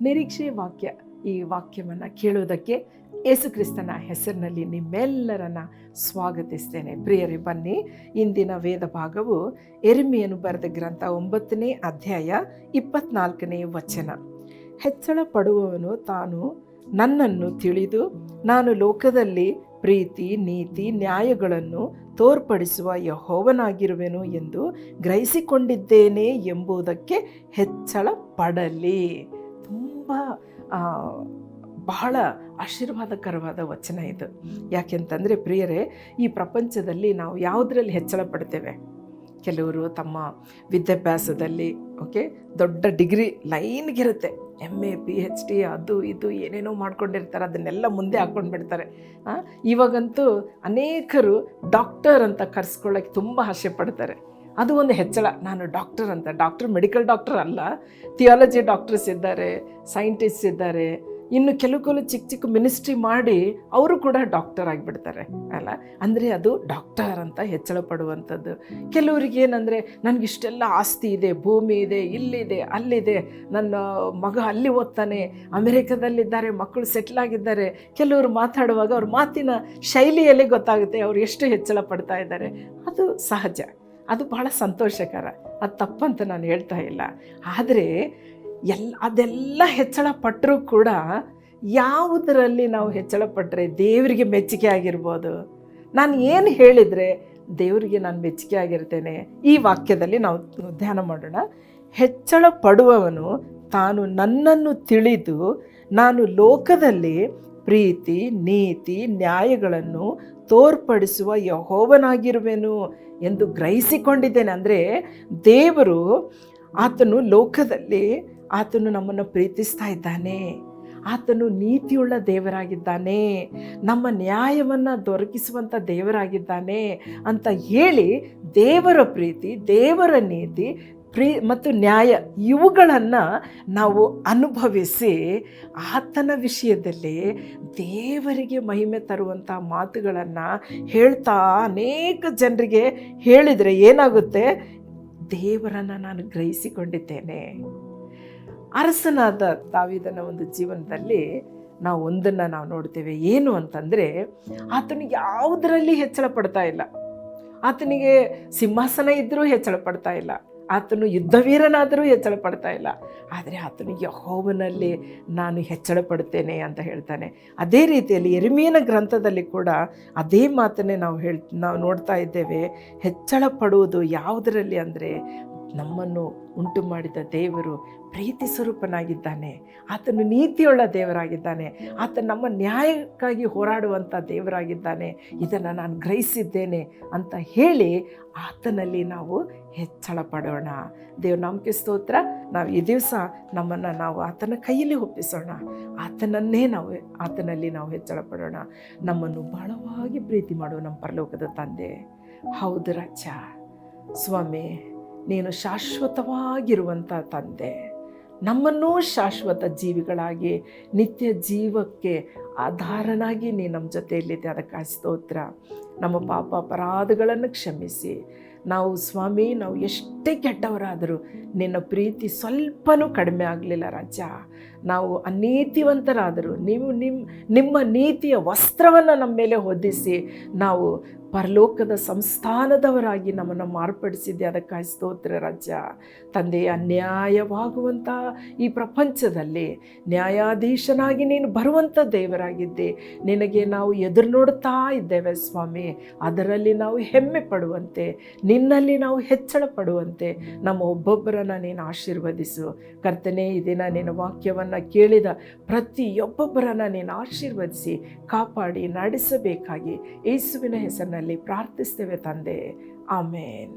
ನಿರೀಕ್ಷೆ ವಾಕ್ಯ, ಈ ವಾಕ್ಯವನ್ನು ಕೇಳುವುದಕ್ಕೆ ಯೇಸುಕ್ರಿಸ್ತನ ಹೆಸರಿನಲ್ಲಿ ನಿಮ್ಮೆಲ್ಲರನ್ನ ಸ್ವಾಗತಿಸ್ತೇನೆ. ಪ್ರಿಯರೇ, ಬನ್ನಿ. ಇಂದಿನ ವೇದ ಭಾಗವು ಎರಿಮೆಯನ್ನು ಬರೆದ ಗ್ರಂಥ ಒಂಬತ್ತನೇ ಅಧ್ಯಾಯ ಇಪ್ಪತ್ನಾಲ್ಕನೇ ವಚನ. ಹೆಚ್ಚಳ ಪಡುವವನು ತಾನು ನನ್ನನ್ನು ತಿಳಿದು, ನಾನು ಲೋಕದಲ್ಲಿ ಪ್ರೀತಿ, ನೀತಿ, ನ್ಯಾಯಗಳನ್ನು ತೋರ್ಪಡಿಸುವ ಯಹೋವನಾಗಿರುವೆನು ಎಂದು ಗ್ರಹಿಸಿಕೊಂಡಿದ್ದೇನೆ ಎಂಬುದಕ್ಕೆ ಹೆಚ್ಚಳ ಪಡಲಿ. ಬಹಳ ಆಶೀರ್ವಾದಕರವಾದ ವಚನ ಇದು. ಯಾಕೆಂತಂದರೆ ಪ್ರಿಯರೇ, ಈ ಪ್ರಪಂಚದಲ್ಲಿ ನಾವು ಯಾವುದರಲ್ಲಿ ಹೆಚ್ಚಳ ಪಡ್ತೇವೆ? ಕೆಲವರು ತಮ್ಮ ವಿದ್ಯಾಭ್ಯಾಸದಲ್ಲಿ ಓಕೆ ದೊಡ್ಡ degree ಲೈನ್ಗಿರುತ್ತೆ. M A P H D ಅದು ಇದು ಏನೇನೋ ಮಾಡ್ಕೊಂಡಿರ್ತಾರೆ, ಅದನ್ನೆಲ್ಲ ಮುಂದೆ ಹಾಕ್ಕೊಂಡು ಬಿಡ್ತಾರೆ ಇವಾಗಂತೂ ಅನೇಕರು ಡಾಕ್ಟರ್ ಅಂತ ಕರೆಸ್ಕೊಳ್ಳೋಕ್ಕೆ ತುಂಬ ಆಸೆ ಪಡ್ತಾರೆ. ಅದು ಒಂದು ಹೆಚ್ಚಳ. ನಾನು ಡಾಕ್ಟರ್ ಅಂತ ಡಾಕ್ಟರ್ ಮೆಡಿಕಲ್ ಡಾಕ್ಟರ್ ಅಲ್ಲ ಥಿಯಾಲಜಿ ಡಾಕ್ಟರ್ಸ್ ಇದ್ದಾರೆ ಸೈಂಟಿಸ್ಟ್ ಇದ್ದಾರೆ. ಇನ್ನು ಕೆಲವು ಕೆಲವು ಚಿಕ್ಕ ಚಿಕ್ಕ ಮಿನಿಸ್ಟ್ರಿ ಮಾಡಿ ಅವರು ಕೂಡ ಡಾಕ್ಟರ್ ಆಗಿಬಿಡ್ತಾರೆ, ಅಲ್ಲ? ಅಂದರೆ ಅದು ಡಾಕ್ಟರ್ ಅಂತ ಹೆಚ್ಚಳ ಪಡುವಂಥದ್ದು. ಕೆಲವರಿಗೆ ಏನಂದರೆ ನನಗಿಷ್ಟೆಲ್ಲ ಆಸ್ತಿ ಇದೆ, ಭೂಮಿ ಇದೆ, ಇಲ್ಲಿದೆ, ಅಲ್ಲಿದೆ, ನನ್ನ ಮಗ ಅಲ್ಲಿ ಓದ್ತಾನೆ, ಅಮೆರಿಕದಲ್ಲಿದ್ದಾರೆ, ಮಕ್ಕಳು ಸೆಟ್ಲ್ ಆಗಿದ್ದಾರೆ. ಕೆಲವರು ಮಾತಾಡುವಾಗ ಅವ್ರ ಮಾತಿನ ಶೈಲಿಯಲ್ಲಿ ಗೊತ್ತಾಗುತ್ತೆ ಅವ್ರು ಎಷ್ಟು ಹೆಚ್ಚಳ ಪಡ್ತಾ ಇದ್ದಾರೆ. ಅದು ಸಹಜ. ಅದು ಬಹಳ ಸಂತೋಷಕರ. ಅದು ತಪ್ಪಂತ ನಾನು ಹೇಳ್ತಾ ಇಲ್ಲ. ಆದರೆ ಎಲ್ಲ ಅದೆಲ್ಲ ಹೆಚ್ಚಳ ಪಟ್ಟರೂ ಕೂಡ ಯಾವುದರಲ್ಲಿ ನಾವು ಹೆಚ್ಚಳ ಪಟ್ಟರೆ ದೇವರಿಗೆ ಮೆಚ್ಚುಗೆ ಆಗಿರ್ಬೋದು. ನಾನು ಏನು ಹೇಳಿದರೆ ದೇವರಿಗೆ ನಾನು ಮೆಚ್ಚುಗೆ ಆಗಿರ್ತೇನೆ, ಈ ವಾಕ್ಯದಲ್ಲಿ ನಾವು ಧ್ಯಾನ ಮಾಡೋಣ. ಹೆಚ್ಚಳ ಪಡುವವನು ತಾನು ನನ್ನನ್ನು ತಿಳಿದು ನಾನು ಲೋಕದಲ್ಲಿ ಪ್ರೀತಿ, ನೀತಿ, ನ್ಯಾಯಗಳನ್ನು ತೋರ್ಪಡಿಸುವ ಯಹೋವನಾಗಿರುವೆನು ಎಂದು ಗ್ರಹಿಸಿಕೊಂಡಿದ್ದೇನೆ. ಅಂದರೆ ದೇವರು ಆತನು ಲೋಕದಲ್ಲಿ ಆತನು ನಮ್ಮನ್ನು ಪ್ರೀತಿಸ್ತಾ ಇದ್ದಾನೆ. ಆತನು ನೀತಿಯುಳ್ಳ ದೇವರಾಗಿದ್ದಾನೆ. ನಮ್ಮ ನ್ಯಾಯವನ್ನು ದೊರಕಿಸುವಂಥ ದೇವರಾಗಿದ್ದಾನೆ ಅಂತ ಹೇಳಿ ದೇವರ ಪ್ರೀತಿ, ದೇವರ ನೀತಿ ಪ್ರೀ ಮತ್ತು ನ್ಯಾಯ ಇವುಗಳನ್ನು ನಾವು ಅನುಭವಿಸಿ ಆತನ ವಿಷಯದಲ್ಲಿ ದೇವರಿಗೆ ಮಹಿಮೆ ತರುವಂಥ ಮಾತುಗಳನ್ನು ಹೇಳ್ತಾ ಅನೇಕ ಜನರಿಗೆ ಹೇಳಿದರೆ ಏನಾಗುತ್ತೆ? ದೇವರನ್ನು ನಾನು ಗ್ರಹಿಸಿಕೊಂಡಿದ್ದೇನೆ. ಅರಸನಾದ ದಾವಿದನ ಒಂದು ಜೀವನದಲ್ಲಿ ನಾವು ಒಂದನ್ನು ನಾವು ನೋಡ್ತೇವೆ. ಏನು ಅಂತಂದರೆ, ಆತನು ಯಾವುದರಲ್ಲಿ ಹೆಚ್ಚಳ ಪಡ್ತಾ ಇಲ್ಲ. ಆತನಿಗೆ ಸಿಂಹಾಸನ ಇದ್ದರೂ ಹೆಚ್ಚಳ ಪಡ್ತಾ ಇಲ್ಲ. ಆತನು ಯುದ್ಧವೀರನಾದರೂ ಹೆಚ್ಚಳ ಪಡ್ತಾ ಇಲ್ಲ. ಆದರೆ ಆತನು ಯಹೋವನಲ್ಲಿ ನಾನು ಹೆಚ್ಚಳ ಪಡ್ತೇನೆ ಅಂತ ಹೇಳ್ತಾನೆ. ಅದೇ ರೀತಿಯಲ್ಲಿ ಎರಿಮೀನ ಗ್ರಂಥದಲ್ಲಿ ಕೂಡ ಅದೇ ಮಾತನ್ನೇ ನಾವು ಹೇಳ್ ನಾವು ನೋಡ್ತಾ ಇದ್ದೇವೆ. ಹೆಚ್ಚಳ ಪಡುವುದು ಯಾವುದರಲ್ಲಿ ಅಂದರೆ ನಮ್ಮನ್ನು ಉಂಟು ಮಾಡಿದ ದೇವರು ಪ್ರೀತಿ ಸ್ವರೂಪನಾಗಿದ್ದಾನೆ. ಆತನು ನೀತಿಯುಳ್ಳ ದೇವರಾಗಿದ್ದಾನೆ. ಆತ ನಮ್ಮ ನ್ಯಾಯಕ್ಕಾಗಿ ಹೋರಾಡುವಂಥ ದೇವರಾಗಿದ್ದಾನೆ. ಇದನ್ನು ನಾನು ಗ್ರಹಿಸಿದ್ದೇನೆ ಅಂತ ಹೇಳಿ ಆತನಲ್ಲಿ ನಾವು ಹೆಚ್ಚಳ ಪಡೋಣ. ದೇವ್ರ ನಂಬಿಕೆ ಸ್ತೋತ್ರ. ನಾವು ಈ ದಿವಸ ನಮ್ಮನ್ನು ನಾವು ಆತನ ಕೈಯಲ್ಲಿ ಒಪ್ಪಿಸೋಣ. ಆತನನ್ನೇ ನಾವು ಆತನಲ್ಲಿ ನಾವು ಹೆಚ್ಚಳ ಪಡೋಣ. ನಮ್ಮನ್ನು ಬಹಳವಾಗಿ ಪ್ರೀತಿ ಮಾಡುವ ನಮ್ಮ ಪರಲೋಕದ ತಂದೆ. ಹೌದು ರಾಜ. ಸ್ವಾಮಿ ನೀನು ಶಾಶ್ವತವಾಗಿರುವಂಥ ತಂದೆ. ನಮ್ಮನ್ನು ಶಾಶ್ವತ ಜೀವಿಗಳಾಗಿ, ನಿತ್ಯ ಜೀವಕ್ಕೆ ಆಧಾರನಾಗಿ ನೀ ನಮ್ಮ ಜೊತೆಯಲ್ಲಿದ್ದೆ ಅದಕ್ಕಾಗಿ ಸ್ತೋತ್ರ. ನಮ್ಮ ಪಾಪ ಅಪರಾಧಗಳನ್ನು ಕ್ಷಮಿಸಿ. ನಾವು ಸ್ವಾಮಿ, ನಾವು ಎಷ್ಟೇ ಕೆಟ್ಟವರಾದರೂ ನಿನ್ನ ಪ್ರೀತಿ ಸ್ವಲ್ಪನೂ ಕಡಿಮೆ ಆಗಲಿಲ್ಲ ರಾಜ. ನಾವು ಅನೀತಿವಂತರಾದರೂ ನೀವು ನಿಮ್ಮ ನಿಮ್ಮ ನೀತಿಯ ವಸ್ತ್ರವನ್ನು ನಮ್ಮ ಮೇಲೆ ಹೊದಿಸಿ, ನಾವು ಪರಲೋಕದ ಸಂಸ್ಥಾನದವರಾಗಿ ನಮ್ಮನ್ನು ಮಾರ್ಪಡಿಸಿದ್ದೆ. ಅದಕ್ಕಾಗಿ ಸ್ತೋತ್ರ ರಾಜ್ಯ. ತಂದೆ ಅನ್ಯಾಯವಾಗುವಂಥ ಈ ಪ್ರಪಂಚದಲ್ಲಿ ನ್ಯಾಯಾಧೀಶನಾಗಿ ನೀನು ಬರುವಂಥ ದೇವರಾಗಿದ್ದೆ. ನಿನಗೆ ನಾವು ಎದುರು ನೋಡ್ತಾ ಇದ್ದೇವೆ ಸ್ವಾಮಿ. ಅದರಲ್ಲಿ ನಾವು ಹೆಮ್ಮೆ ಪಡುವಂತೆ, ನಿನ್ನಲ್ಲಿ ನಾವು ಹೆಚ್ಚಳ ಪಡುವಂತೆ ನಮ್ಮ ಒಬ್ಬೊಬ್ಬರನ್ನು ನೀನು ಆಶೀರ್ವದಿಸು. ಕರ್ತನೆ ದಿನ ನಿನ್ನ ವಾಕ್ಯವನ್ನು ಕೇಳಿದ ಪ್ರತಿಯೊಬ್ಬೊಬ್ಬರನ್ನು ನೀನು ಆಶೀರ್ವದಿಸಿ, ಕಾಪಾಡಿ, ನಡೆಸಬೇಕಾಗಿ. ಯೇಸುವಿನ ಹೆಸರಿನಲ್ಲಿ ಪ್ರಾರ್ಥಿಸ್ತೇವೆ ತಂದೆ. ಆಮೇನ್.